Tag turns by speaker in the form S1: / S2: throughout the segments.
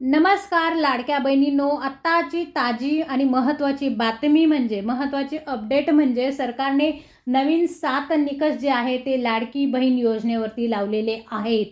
S1: नमस्कार लाडक्या बहिणींनो. आत्ताची ताजी आणि महत्त्वाची बातमी म्हणजे महत्त्वाची अपडेट म्हणजे सरकारने नवीन सात निकष जे आहे ते लाडकी बहीण योजनेवरती लावलेले आहेत.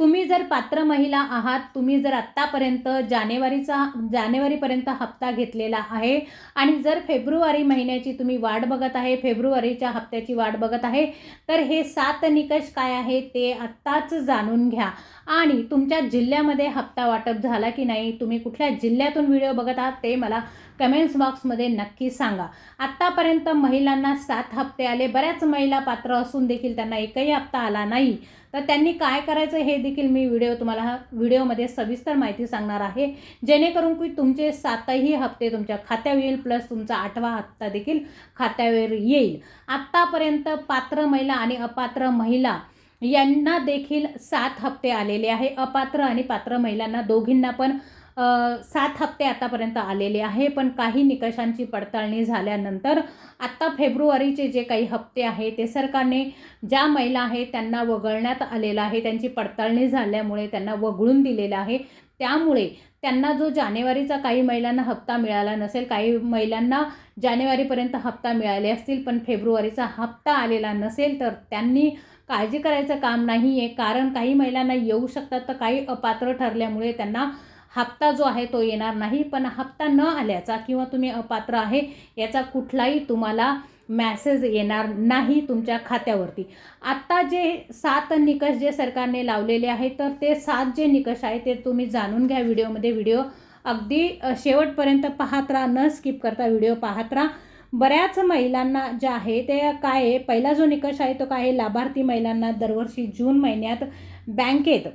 S1: तुम्ही जर पात्र महिला आहात तुम्ही जर आत्तापर्यंत जानेवारीचा जानेवारीपर्यंत हप्ता घेतलेला आहे आणि जर फेब्रुवारी महिन्याची तुम्ही वाट बघत आहे फेब्रुवारीच्या हप्त्याची वाट बघत आहे तर हे सात निकष काय आहे ते आत्ताच जाणून घ्या. आणि तुमच्या जिल्ह्यामध्ये हप्ता वाटप झाला की नाही तुम्ही कुठल्या जिल्ह्यातून व्हिडिओ बघत आहात ते मला कमेंट्स बॉक्समध्ये नक्की सांगा. आत्तापर्यंत महिलांना सात हप्ते आले. बऱ्याच महिला पात्र असून देखील त्यांना एकही हप्ता आला नाही. तर त्यांनी काय करायचं हे देखील मी व्हिडिओ तुम्हाला हा व्हिडिओमध्ये सविस्तर माहिती सांगणार आहे. जेणेकरून की तुमचे सातही हप्ते तुमच्या खात्यावर येईल प्लस तुमचा आठवा हप्ता देखील खात्यावर येईल. आत्तापर्यंत पात्र महिला आणि अपात्र महिला यांना देखील सात हप्ते आलेले आहे. अपात्र आणि पात्र महिलांना दोघींना पण सात हप्ते आतापर्यंत आलेले आहे पण काही निकषांची पडताळणी झाल्यानंतर आत्ता फेब्रुवारीचे जे काही हप्ते आहे ते सरकारने ज्या महिला आहेत त्यांना वगळण्यात आलेलं आहे त्यांची पडताळणी झाल्यामुळे त्यांना वगळून दिलेलं आहे. त्यामुळे त्यांना जो जानेवारीचा काही महिलांना हप्ता मिळाला नसेल काही महिलांना जानेवारीपर्यंत हप्ता मिळाले असतील पण फेब्रुवारीचा हप्ता आलेला नसेल तर त्यांनी काळजी करायचं काम नाही आहे कारण काही महिलांना येऊ शकतात तर काही अपात्र ठरल्यामुळे त्यांना हप्ता जो आहे तो येणार नाही पण हप्ता न आल्याचा किंवा तुम्ही अपात्र आहे याचा कुठलाही तुम्हाला मॅसेज येणार नाही तुमच्या खात्यावरती. आत्ता जे सात निकष जे सरकारने लावलेले आहेत तर ते सात जे निकष आहे ते तुम्ही जाणून घ्या व्हिडिओमध्ये. व्हिडिओ अगदी शेवटपर्यंत पाहत राहा न स्किप करता व्हिडिओ पाहत राहा. बऱ्याच महिलांना जे आहे ते काय आहे पहिला जो निकष आहे तो काय आहे लाभार्थी महिलांना दरवर्षी जून महिन्यात बँकेत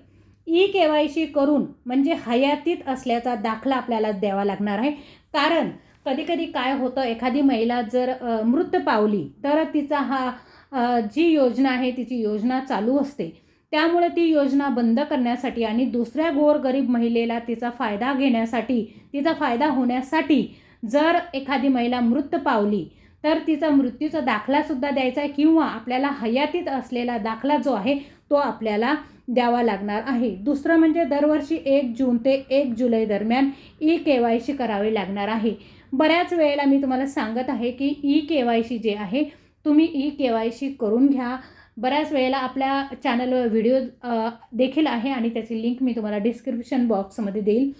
S1: ई के वाय सी करून म्हणजे हयातीत असल्याचा दाखला आपल्याला द्यावा लागणार आहे. कारण कधीकधी काय होतं एखादी महिला जर मृत पावली तर तिचा हा जी योजना आहे तिची योजना चालू असते. त्यामुळे ती योजना बंद करण्यासाठी आणि दुसऱ्या गोरगरीब महिलेला तिचा फायदा घेण्यासाठी तिचा फायदा होण्यासाठी जर एखादी महिला मृत पावली तर तिचा मृत्यूचा दाखलासुद्धा द्यायचा आहे किंवा आपल्याला हयातीत असलेला दाखला जो आहे तो आपल्याला द्यावा लागणार आहे. दुसरं म्हणजे दरवर्षी एक जून ते एक जुलै दरम्यान ई के वाय सी करावी लागणार आहे. बऱ्याच वेळेला मी तुम्हाला सांगत आहे की ई के वाय सी जे आहे तुम्ही ई के वाय सी करून घ्या. बऱ्याच वेळेला आपल्या चॅनलवर व्हिडिओ देखील आहे आणि त्याची लिंक मी तुम्हाला डिस्क्रिप्शन बॉक्समध्ये देईल.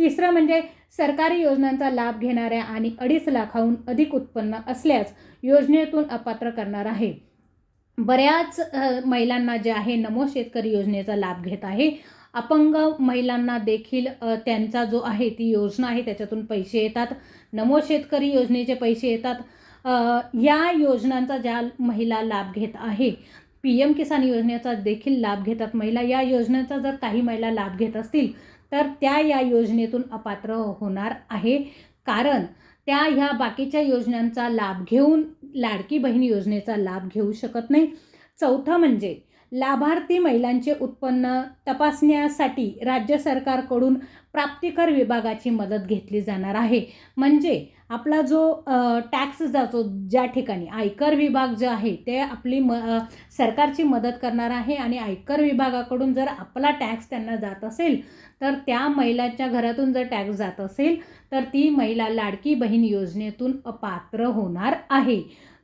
S1: तिसरं म्हणजे सरकारी योजनांचा लाभ घेणाऱ्या आणि अडीच लाखाहून अधिक उत्पन्न असल्यास योजनेतून अपात्र करणार आहे. बऱ्याच महिलांना जे आहे नमो शेतकरी योजनेचा लाभ घेत आहे. अपंग महिलांना देखील त्यांचा जो आहे ती योजना आहे त्याच्यातून पैसे येतात. नमो शेतकरी योजनेचे पैसे येतात. या योजनांचा ज्या महिला लाभ घेत आहे पी एम किसान योजनेचा देखील लाभ घेतात महिला. या योजनेचा जर काही महिला लाभ घेत असतील तर त्या या योजनेतून अपात्र होणार आहे. कारण त्या ह्या बाकीच्या योजनांचा लाभ घेऊन लाडकी बहीण योजनेचा लाभ घेऊ शकत नाही. चौथं म्हणजे लाभार्थी महिलांचे उत्पन्न तपासण्यासाठी राज्य सरकारकडून प्राप्तिकर विभागाची मदत घेतली जाणार आहे. म्हणजे आपला जो टॅक्स जातो ज्या ठिकाणी आयकर विभाग जो आहे ते आपली म सरकारची मदत करणार आहे आणि आयकर विभागाकडून जर आपला टॅक्स त्यांना जात असेल तर त्या महिलाच्या घरातून जर टॅक्स जात असेल तर ती महिला लाडकी बहीण योजनेतून अपात्र होणार आहे.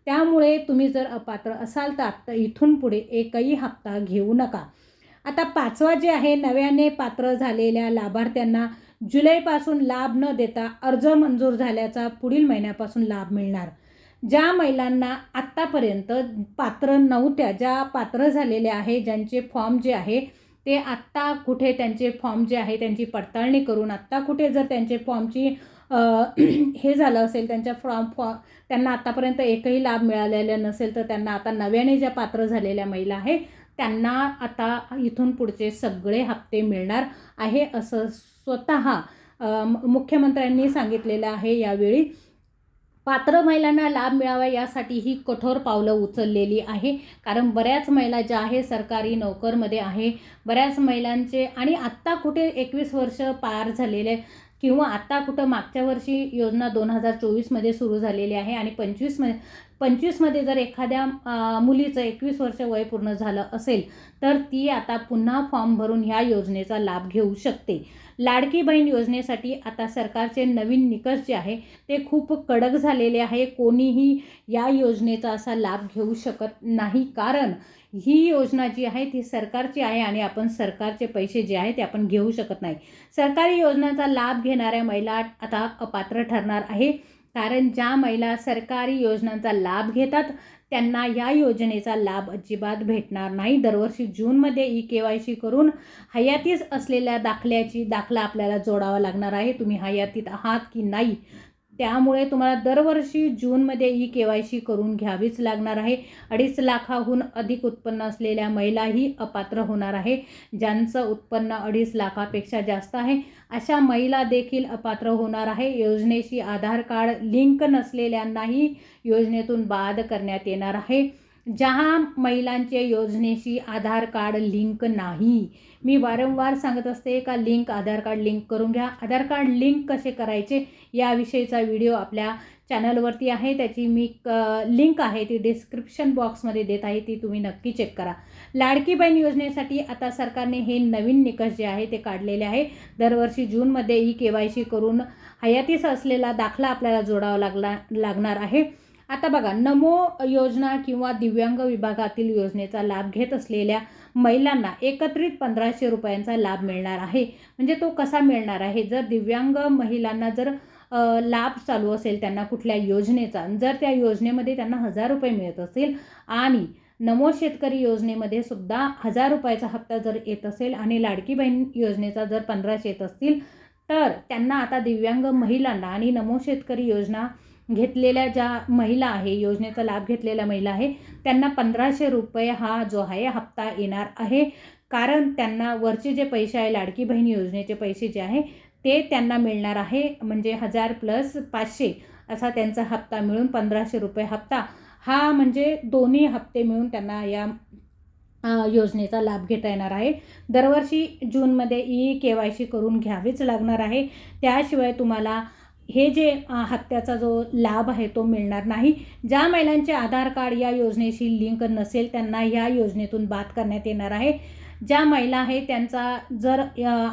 S1: त्यामुळे तुम्ही जर अपात्र असाल तर आत्ता इथून पुढे एकही हप्ता घेऊ नका. आता पाचवा जे आहे नव्याने पात्र झालेल्या लाभार्थ्यांना जुलैपासून लाभ न देता अर्ज मंजूर झाल्याचा पुढील महिन्यापासून लाभ मिळणार. ज्या महिलांना आत्तापर्यंत पात्र नव्हत्या ज्या पात्र झालेल्या आहे ज्यांचे फॉर्म जे आहे ते आत्ता कुठे त्यांचे फॉर्म जे आहे त्यांची पडताळणी करून आत्ता कुठे जर त्यांचे फॉर्मची हे झालं असेल त्यांच्या फॉर्म फॉ त्यांना आत्तापर्यंत एकही लाभ मिळालेला नसेल तर त्यांना आता नव्याने ज्या पात्र झालेल्या महिला आहे त्यांना आता इथून पुढचे सगळे हप्ते मिळणार आहे असं स्वतः मुख्यमंत्र्यांनी सांगितलेलं आहे यावेळी. पात्र महिलांना लाभ मिळावा यासाठी ही कठोर पावलं उचललेली आहे. कारण बऱ्याच महिला ज्या आहे सरकारी नोकरमध्ये आहे. बऱ्याच महिलांचे आणि आत्ता कुठे एकवीस वर्ष पार झालेले किंवा आत्ता कुठं मागच्या वर्षी योजना दोन हजार चोवीसमध्ये सुरू झालेली आहे आणि पंचवीसमध्ये पंचवीसमध्ये जर एखाद्या मुलीचं एकवीस वर्ष वय पूर्ण झालं असेल तर ती आता पुन्हा फॉर्म भरून ह्या योजनेचा लाभ घेऊ शकते. लाडकी बहीण योजनेसाठी आता सरकारचे नवीन निकष जे आहे ते खूप कडक झालेले आहे. कोणीही या योजनेचा असा लाभ घेऊ शकत नाही. कारण ही योजना जी आहे ती सरकारची आहे आणि आपण सरकारचे पैसे जे आहे ते आपण घेऊ शकत नाही. सरकारी योजनांचा लाभ घेणाऱ्या महिला आता अपात्र ठरणार आहे. कारण ज्या महिला सरकारी योजनांचा लाभ घेतात त्यांना या योजनेचा लाभ अजिबात भेटणार नाही. दरवर्षी जूनमध्ये ई के वाय सी करून हयातीच असलेल्या दाखल्याची दाखला आपल्याला जोडावा लागणार आहे. तुम्ही हयातीत आहात की नाही? त्यामुळे तुम्हाला दरवर्षी जूनमध्ये ई के वाय सी करून घ्यावीच लागणार आहे. अडीच लाखाहून अधिक उत्पन्न असलेल्या महिलाही अपात्र होणार आहे. ज्यांचं उत्पन्न अडीच लाखापेक्षा जास्त आहे अशा महिला देखील अपात्र होणार आहे. योजनेशी आधार कार्ड लिंक नसलेल्यांनाही योजनेतून बाद करण्यात येणार आहे. ज्या महिलांचे योजनेशी आधार कार्ड लिंक नाही. मी वारंवार सांगत असते का लिंक आधार कार्ड लिंक करून घ्या. आधार कार्ड लिंक कसे करायचे याविषयीचा व्हिडिओ आपल्या चॅनलवरती आहे. त्याची मी क लिंक आहे ती डिस्क्रिप्शन बॉक्समध्ये देत आहे. ती तुम्ही नक्की चेक करा. लाडकी बहीण योजनेसाठी आता सरकारने हे नवीन निकष जे आहे ते काढलेले आहे. दरवर्षी जूनमध्ये ई के वाय सी करून हयातीस असलेला दाखला आपल्याला जोडावा लागला लागणार आहे. आता बघा नमो योजना किंवा दिव्यांग विभागातील योजनेचा लाभ घेत असलेल्या महिलांना एकत्रित पंधराशे रुपयांचा लाभ मिळणार आहे. म्हणजे तो कसा मिळणार आहे? जर दिव्यांग महिलांना जर लाभ चालू असेल त्यांना कुठल्या योजनेचा जर त्या योजनेमध्ये त्यांना हजार रुपये मिळत असेल आणि नमो शेतकरी योजनेमध्ये सुद्धा हजार रुपयाचा हप्ता जर येत असेल आणि लाडकी बहीण योजनेचा जर पंधराशे येत असतील तर त्यांना आता दिव्यांग महिलांना आणि नमो शेतकरी योजना घेतलेल्या ज्या महिला आहे योजनेचा लाभ घेतलेल्या महिला आहे त्यांना पंधराशे रुपये हा जो आहे हप्ता येणार आहे. कारण त्यांना वरचे जे पैसे आहे लाडकी बहीण योजनेचे पैसे जे आहे ते त्यांना मिळणार आहे. म्हणजे हजार प्लस पाचशे असा त्यांचा हप्ता मिळून पंधराशे रुपये हप्ता. हा म्हणजे दोन्ही हप्ते मिळून त्यांना या योजनेचा लाभ घेता येणार आहे. दरवर्षी जूनमध्ये ई के वाय सी करून घ्यावीच लागणार आहे. त्याशिवाय तुम्हाला हे जे अ, हप्त्याचा जो लाभ आहे तो मिळणार नाही. ज्या महिलांचे आधार कार्ड या योजनेशी लिंक नसेल त्यांना या योजनेतून बाद करण्यात येणार आहे. ज्या महिला आहे त्यांचा जर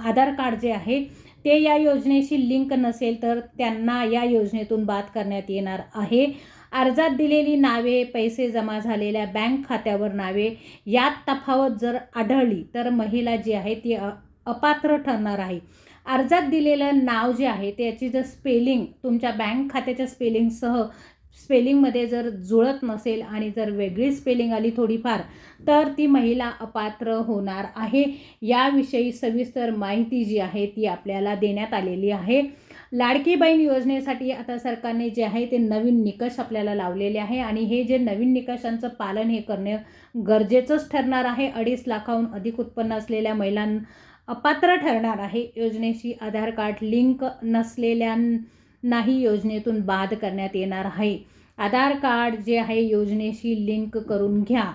S1: आधार कार्ड जे आहे ते या योजनेशी लिंक नसेल तर त्यांना या योजनेतून बाद करण्यात येणार आहे. अर्जात दिलेली नावे पैसे जमा झालेल्या बँक खात्यावर नावे यात तफावत जर आढळली तर महिला जी आहे ती अ- अपात्र ठरणार आहे. अर्जात दिलेलं नाव जे आहे त्याची जर स्पेलिंग तुमच्या बँक खात्याच्या स्पेलिंगसह स्पेलिंगमध्ये जर जुळत नसेल आणि जर वेगळी स्पेलिंग आली थोडीफार तर ती महिला अपात्र होणार आहे. याविषयी सविस्तर माहिती जी आहे ती आपल्याला देण्यात आलेली आहे. लाडकी बहीण योजनेसाठी आता सरकारने जे आहे ते नवीन निकष आपल्याला लावलेले आहे आणि हे जे नवीन निकषांचं पालन हे करणे गरजेचंच ठरणार आहे. अडीच लाखाहून अधिक उत्पन्न असलेल्या महिलां अपात्र ठरणार आहे. योजनेशी आधार कार्ड लिंक नसलेल्यांनाही योजनेतून बाद करण्यात येणार आहे. आधार कार्ड जे आहे योजनेशी लिंक करून घ्या.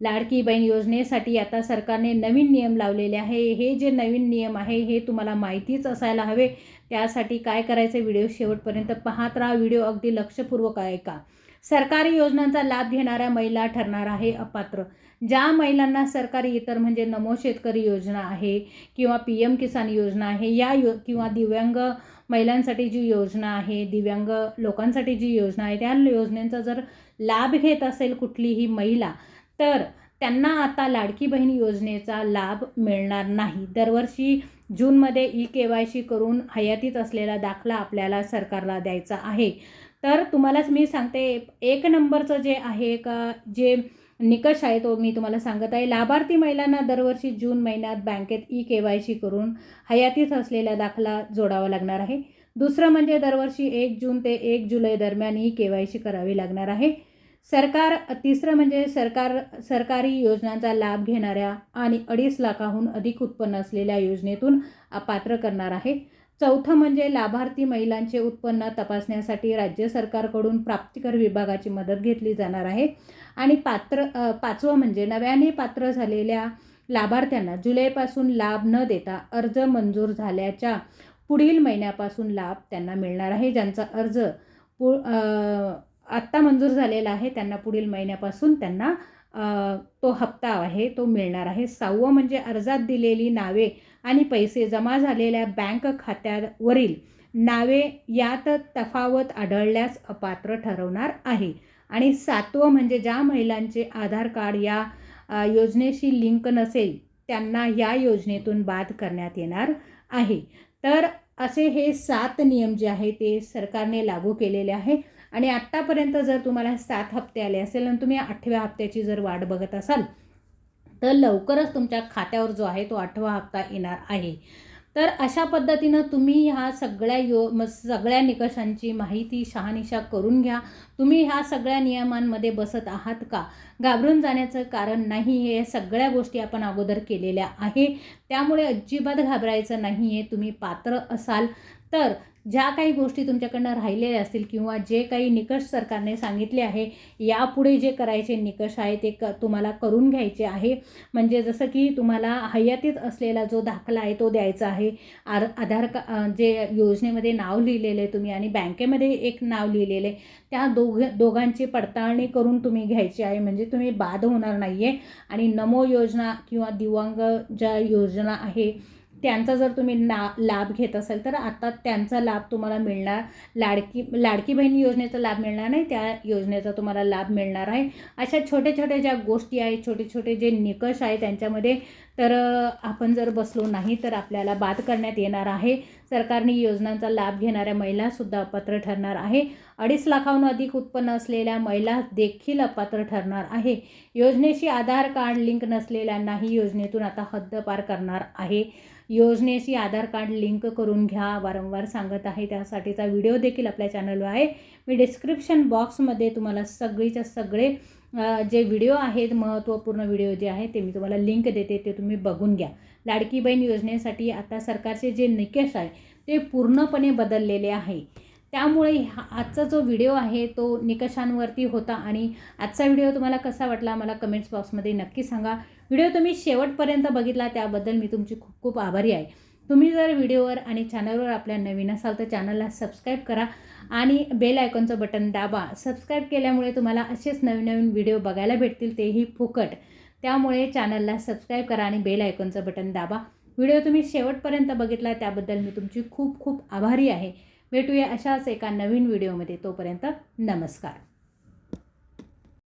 S1: लाडकी बहीण योजनेसाठी आता सरकारने नवीन नियम लावलेले आहे. हे जे नवीन नियम आहे हे तुम्हाला माहितीच असायला हवे. त्यासाठी काय करायचं व्हिडिओ शेवटपर्यंत पाहत राहा. व्हिडिओ अगदी लक्षपूर्वक ऐका. सरकारी योजनांचा लाभ घेणाऱ्या महिला ठरणार आहे अपात्र. ज्या महिलांना सरकारी इतर म्हणजे नमो शेतकरी योजना आहे किंवा पी एम किसान योजना आहे या यो किंवा दिव्यांग महिलांसाठी जी योजना आहे दिव्यांग लोकांसाठी जी योजना आहे त्या योजनेचा जर लाभ घेत असेल कुठलीही महिला तर त्यांना आता लाडकी बहीण योजनेचा लाभ मिळणार नाही. दरवर्षी जूनमध्ये ई के वाय सी करून हयातीत असलेला दाखला आपल्याला सरकारला द्यायचा आहे. तर तुम्हालाच मी सांगते एक नंबरचं जे आहे का जे निकष आहे तो मी तुम्हाला सांगत आहे. लाभार्थी महिलांना दरवर्षी जून महिन्यात बँकेत ई के वाय सी करून हयातीत असलेला दाखला जोडावा लागणार आहे. दुसरं म्हणजे दरवर्षी एक जून ते एक जुलै दरम्यान ई के वाय सी करावी लागणार आहे. सरकार तिसरं म्हणजे सरकार सरकारी योजनांचा लाभ घेणाऱ्या आणि अडीच लाखाहून अधिक उत्पन्न असलेल्या योजनेतून पात्र करणार आहे. चौथं म्हणजे लाभार्थी महिलांचे उत्पन्न तपासण्यासाठी राज्य सरकारकडून प्राप्तिकर विभागाची मदत घेतली जाणार आहे. आणि पात्र पाचवं म्हणजे नव्याने पात्र झालेल्या लाभार्थ्यांना जुलैपासून लाभ न देता अर्ज मंजूर झाल्याच्या पुढील महिन्यापासून लाभ त्यांना मिळणार आहे. ज्यांचा अर्ज पु आत्ता मंजूर झालेला आहे त्यांना पुढील महिन्यापासून त्यांना तो हप्ता आहे तो मिळणार आहे. सहावं म्हणजे अर्जात दिलेली नावे आणि पैसे जमा झालेल्या बँक खात्यावरील नावे यात तफावत आढळल्यास अपात्र ठरवणार आहे. आणि सातवं म्हणजे ज्या महिलांचे आधार कार्ड या योजनेशी लिंक नसेल त्यांना या योजनेतून बाद करण्यात येणार आहे. तर असे हे सात नियम जे आहे ते सरकारने लागू केलेले आहे. आणि आत्तापर्यंत जर तुम्हाला सात हप्ते आले असेल आणि तुम्ही आठव्या हप्त्याची जर वाट बघत असाल तर लवकरच तुमच्या खात्यावर जो आहे तो आठवा हप्ता येणार आहे. तर अशा पद्धतीनं तुम्ही ह्या सगळ्या यो म सगळ्या निकषांची माहिती शहानिशा करून घ्या. तुम्ही ह्या सगळ्या नियमांमध्ये बसत आहात का? घाबरून जाण्याचं कारण नाही हे सगळ्या गोष्टी आपण अगोदर केलेल्या आहे. त्यामुळे अजिबात घाबरायचं नाही आहे तुम्ही पात्र असाल तर ज्या काही गोष्टी तुमच्याकडनं राहिलेल्या असतील किंवा जे काही निकष सरकारने सांगितले आहे यापुढे जे करायचे निकष आहे ते क तुम्हाला करून घ्यायचे आहे. म्हणजे जसं की तुम्हाला हयातीत असलेला जो दाखला आहे तो द्यायचा आहे. आर आधार का जे योजनेमध्ये नाव लिहिलेलं आहे तुम्ही आणि बँकेमध्ये एक नाव लिहिलेलं आहे त्या दोघ दोघांची पडताळणी करून तुम्ही घ्यायची आहे. म्हणजे तुम्ही बाद होणार नाही आहे आणि नमो योजना किंवा दिव्यांग ज्या योजना आहे त्यांचा जर तुम्ही ना लाभ घेत असाल तर आता त्यांचा लाभ तुम्हाला मिळणार लाडकी लाडकी बहीण योजनेचा लाभ मिळणार नाही त्या योजनेचा तुम्हाला लाभ मिळणार आहे. अशा छोट्या छोट्या ज्या गोष्टी आहेत छोटे छोटे जे निकष आहे त्यांच्यामध्ये तर आपण जर बसलो नाही तर आपल्याला बाद करण्यात येणार आहे. सरकारने योजनांचा लाभ घेणाऱ्या महिलासुद्धा अपात्र ठरणार आहे. अडीच लाखाहून अधिक उत्पन्न असलेल्या महिला देखील अपात्र ठरणार आहे. योजनेशी आधार कार्ड लिंक नसलेल्यांनाही योजनेतून आता हद्दपार करणार आहे. योजनेशी आधार कार्ड लिंक करून घ्या वारंवार सांगत आहे. त्यासाठीचा व्हिडिओ देखील आपल्या चॅनलवर आहे. मी डिस्क्रिप्शन बॉक्समध्ये तुम्हाला सगळीच्या सगळे जे व्हिडिओ आहेत महत्त्वपूर्ण व्हिडिओ जे आहे ते मी तुम्हाला लिंक देते ते तुम्ही बघून घ्या. लाडकी बहीण योजनेसाठी आता सरकारचे जे निकष आहे ते पूर्णपणे बदललेले आहे. त्यामुळे हा आजचा जो व्हिडिओ आहे तो निकषांवरती होता आणि आजचा व्हिडिओ तुम्हाला कसा वाटला मला कमेंट्स बॉक्समध्ये नक्की सांगा. व्हिडिओ तुम्ही शेवटपर्यंत बघितला त्याबद्दल मी तुमची खूप खूप आभारी आहे. तुम्ही जर व्हिडिओवर आणि चॅनलवर आपल्या नवीन असाल तर चॅनलला सबस्क्राईब करा आणि बेल आयकॉनचं बटन दाबा. सबस्क्राईब केल्यामुळे तुम्हाला असेच नवीन नवीन व्हिडिओ बघायला भेटतील तेही फुकट. त्यामुळे चॅनलला सबस्क्राईब करा आणि बेल आयकॉनचं बटन दाबा. व्हिडिओ तुम्ही शेवटपर्यंत बघितला त्याबद्दल मी तुमची खूप खूप आभारी आहे. भेटूया अशाच एका नवीन व्हिडिओमध्ये. तोपर्यंत नमस्कार.